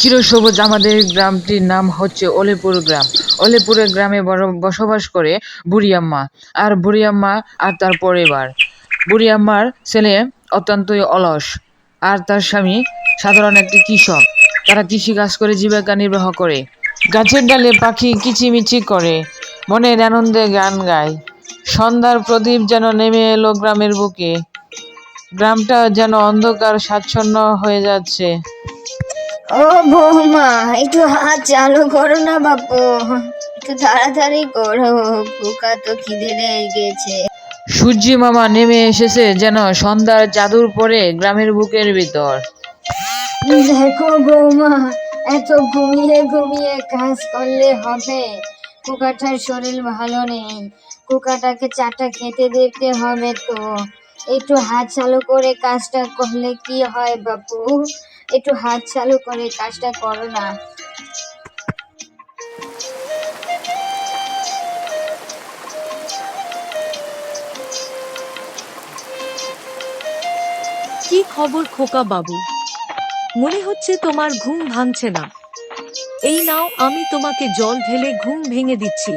চিরসবুজ আমাদের গ্রামটির নাম হচ্ছে অলিপুর গ্রাম। অলিপুরের গ্রামে বসবাস করে বুড়িয়াম্মা, আর বুড়িয়াম্মা আর তার পরিবার। বুড়িয়াম্মার ছেলে অত্যন্তই অলস, আর তার স্বামী সাধারণ একটি কৃষক। তারা কৃষি কাজ করে জীবিকা নির্বাহ করে। গাছের ডালে পাখি কিচিমিচি করে, মনের আনন্দে গান গায়। সন্ধ্যার প্রদীপ যেন নেমে এলো গ্রামের বুকে। গ্রামটা যেন অন্ধকার স্বাচ্ছন্ন হয়ে যাচ্ছে। ও বৌমা একটু হাত চালু করো না বাপু। একটু তাড়াতাড়ি করো পোকা তো খিদে লেগেছে সূর্যি মামা নেমে এসেছে যেন সন্ধ্যার চাদর পরে গ্রামের বুকের ভিতর। দেখো বৌমা এত ঘুমিয়ে ঘুমিয়ে কাজ করলে হবে। কুকাটার শরীর ভালো নেই। কুকাটাকে চাটা খেতে দিতে হবে তো। একটু হাত চালু করে কাজটা করলে কি হয় বাপু? একটু হাত চালু করে কাজটা করো না। কি খবর খোকা বাবু? মনে হচ্ছে তোমার ঘুম ভাঙছে না। এই নাও, আমি তোমাকে জল ঢেলে ঘুম ভেঙে দিচ্ছি।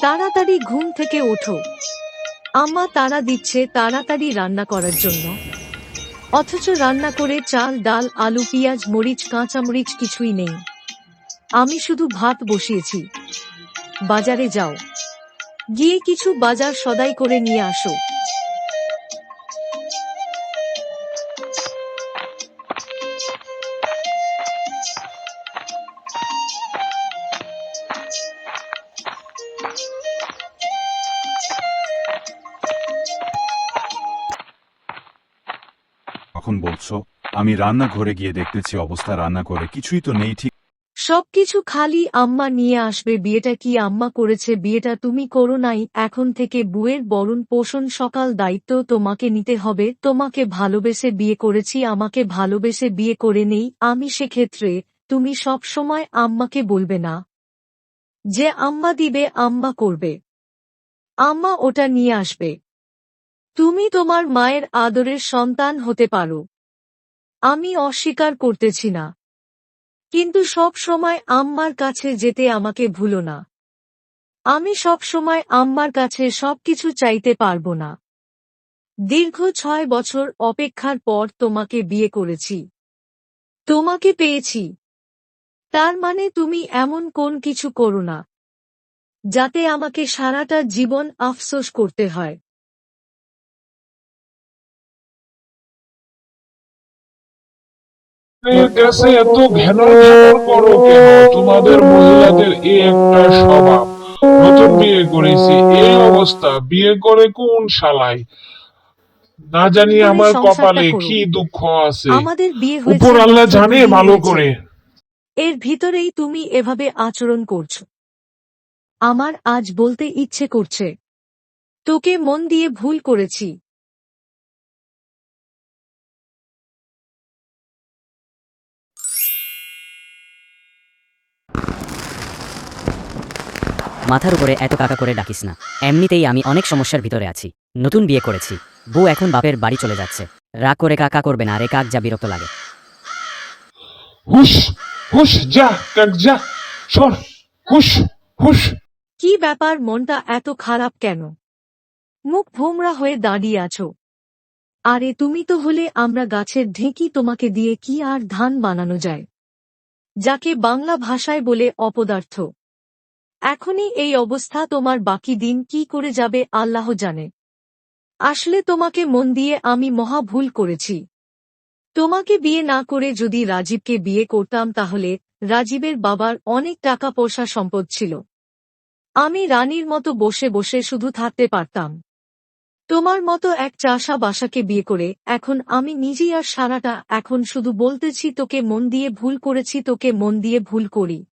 তাড়াতাড়ি ঘুম থেকে ওঠো। আম্মা তারা দিচ্ছে তাড়াতাড়ি রান্না করার জন্য। অথচ রান্না করে চাল, ডাল, আলু, পেঁয়াজ, মরিচ, কাঁচামরিচ কিছুই নেই। আমি শুধু ভাত বসিয়েছি। বাজারে যাও। গিয়ে কিছু বাজার সদাই করে নিয়ে আসো। এখন বলছো? আমি রান্নাঘরে গিয়ে দেখতেছি অবস্থা রান্না করে কিছুই তো নেই, ঠিক? সবকিছু খালি আম্মা নিয়ে আসবে, বিয়েটা কি আম্মা করেছে, বিয়েটা তুমি করো নাই, এখন থেকে বুয়ের বরণ পোষণ সকাল দায়িত্ব তোমাকে নিতে হবে, তোমাকে ভালোবেসে বিয়ে করেছি, আমাকে ভালোবেসে বিয়ে করে নেই, আমি সেক্ষেত্রে তুমি সব সময় আম্মাকে বলবে না। যে আম্মা দিবে, আম্মা করবে। আম্মা ওটা নিয়ে আসবে। তুমি তোমার মায়ের আদরের সন্তান হতে পারো। আমি অস্বীকার করতেছি না। কিন্তু সব সময় আম্মার কাছে যেতে আমাকে ভুলো না। আমি সব সময় আম্মার কাছে সবকিছু চাইতে পারব না। দীর্ঘ ছয় বছর অপেক্ষার পর তোমাকে বিয়ে করেছি। তোমাকে পেয়েছি। তার মানে তুমি এমন কোন কিছু করো না, যাতে আমাকে সারাটা জীবন আফসোস করতে হয়। কাছে এত ঘ্যানর ঘ্যানর করো কেন? তোমাদের মহিলাদের এই একটা স্বভাব। নতুন বিয়ে করেছি এই অবস্থা। বিয়ে করে কোন শালায় না জানি আমার কপালে কি দুঃখ আছে। আমাদের বিয়ে হয়েছে উপর আল্লাহ জানে ভালো করে। এর ভিতরেই তুমি এভাবে আচরণ করছ। আমার আজ বলতে ইচ্ছে করছে তোকে মন দিয়ে ভুল করেছি। মাথার উপরে এত কাকা করে ডাকিস না। এমনিতেই আমি অনেক সমস্যার ভিতরে আছি। নতুন বিয়ে করেছি। বউ এখন বাপের বাড়ি চলে যাচ্ছে। রাগ করে কাকা করবে না রে কাক যা বিরক্ত লাগে। হুশ হুশ যা কাক যা। সর হুশ হুশ। কি ব্যাপার মনটা এত খারাপ কেন? মুখ ভোমরা হয়ে দাঁড়িয়ে আছো। আরে তুমি তো হলে আমরা গাছের ঢেঁকি তোমাকে দিয়ে কি আর ধান বানানো যায়? যাকে বাংলা ভাষায় বলে অপদার্থ। এখনই এই অবস্থা তোমার বাকি দিন কি করে যাবে আল্লাহ জানে। আসলে তোমাকে মন দিয়ে আমি মহা ভুল করেছি। তোমাকে বিয়ে না করে যদি রাজীবকে বিয়ে করতাম তাহলে রাজীবের বাবার অনেক টাকা পয়সা সম্পদ ছিল। আমি রানীর মতো বসে বসে শুধু থাকতে পারতাম। তোমার মতো এক চাষা বাসাকে বিয়ে করে এখন আমি নিজেই আর সারাটা এখন শুধু বলতেছি তোকে মন দিয়ে ভুল করেছি, তোকে মন দিয়ে ভুল করি।